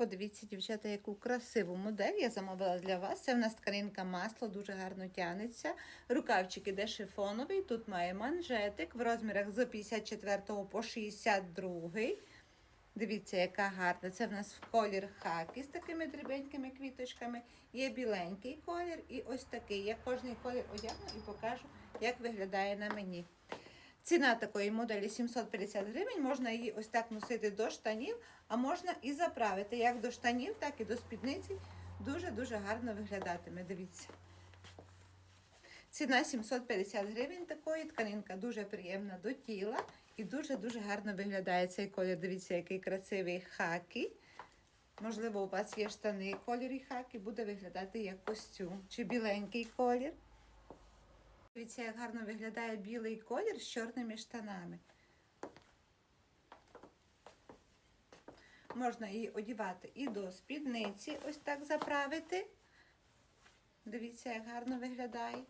подивіться, дівчата, яку красиву модель я замовила для вас. Це в нас тканинка масло, дуже гарно тянеться. Рукавчик іде шифоновий. Тут має манжетик в розмірах з 54 по 62. Дивіться, яка гарна. Це в нас в колір хаки з такими дрібенькими квіточками. Є біленький колір і ось такий. Я кожний колір одягну і покажу, як виглядає на мені. Ціна такої моделі 750 гривень. Можна її ось так носити до штанів, а можна і заправити як до штанів, так і до спідниці. Дуже-дуже гарно виглядатиме. Дивіться. Ціна 750 гривень такої тканинка дуже приємна до тіла і дуже-дуже гарно виглядає цей колір. Дивіться, який красивий хакі. Можливо, у вас є штани кольорі хакі, буде виглядати як костюм чи біленький колір. Дивіться, як гарно виглядає білий колір з чорними штанами. Можна її одівати і до спідниці, ось так заправити. Дивіться, як гарно виглядає.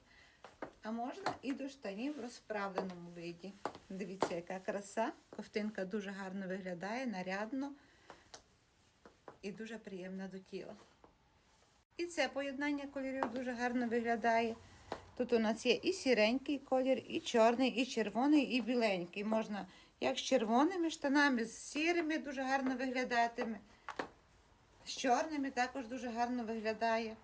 А можна і до штанів в розправленому виді. Дивіться, яка краса. Ковтинка дуже гарно виглядає, нарядно і дуже приємна до тіла. І це поєднання кольорів дуже гарно виглядає. Тут у нас є і сіренький колір, і чорний, і червоний, і біленький. Можна як з червоними штанами, з сірими дуже гарно виглядатиме. З чорними також дуже гарно виглядає.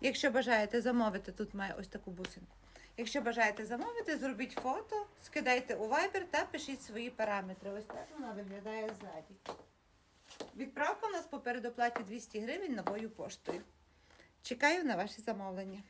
Якщо бажаєте замовити, тут має ось таку бусинку. Якщо бажаєте замовити, зробіть фото, скидайте у Viber та пишіть свої параметри. Ось так вона виглядає ззаді. Відправка у нас по передоплаті 200 гривень новою поштою. Чекаю на ваші замовлення.